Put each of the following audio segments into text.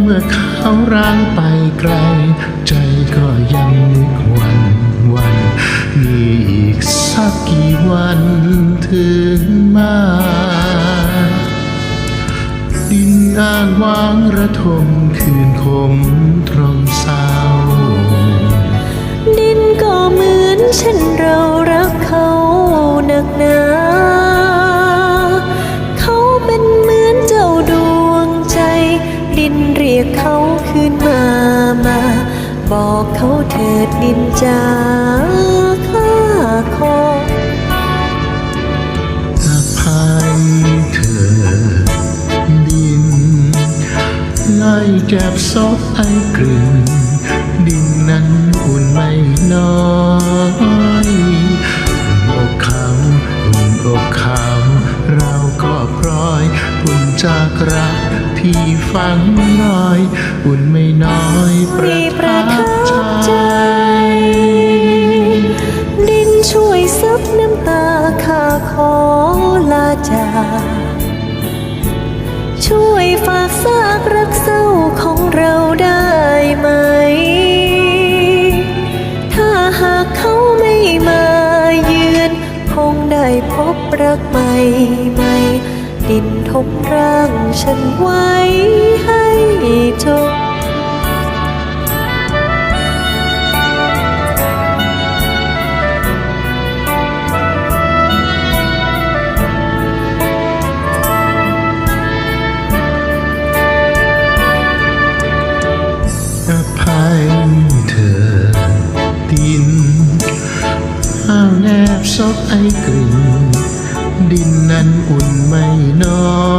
เมื่อเขาร้างไปไกล ใจก็ยังนึกวันวันมีอีกสักกี่วันถึงมา ดินอ้างว้างระทมคืนคมตรมเศร้า ดินก็เหมือนเช่นเรา บอกเขาเถิดดินจ้าข้าขออภัยเธอดิน ไล่แก็บซบไอกลิ่นดินนั้นอุ่นไม่น้อยอกเขาอุ่นอกเขาเราก็พร้อยอุ่นจากรัก ที่ฝังรอยอุ่นไม่น้อยประทับใจ ดินช่วยซับน้ำตาข้าขอลาจากช่วยฝากซากรักษา ดินทมร่างฉันไว้ให้จบอภัยเธอดินห้าวแนบซอกไอกลิ่น ดินนั้นอุ่นไม่น้อ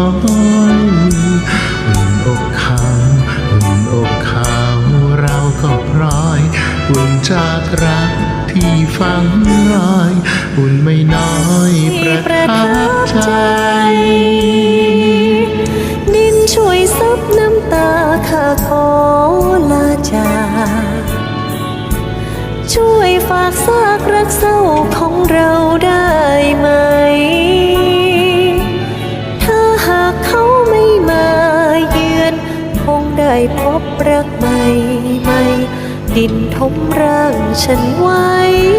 ยอุ่นอกเขาอุ่นอกเขาเราก็พร้อย อุ่นจากรักที่ฝังรอย อุ่นไม่น้อยประทับใจดินช่วยซับน้ำตาข้าขอ พบรักใหม่ใหม่ดินทมร่างฉันไว้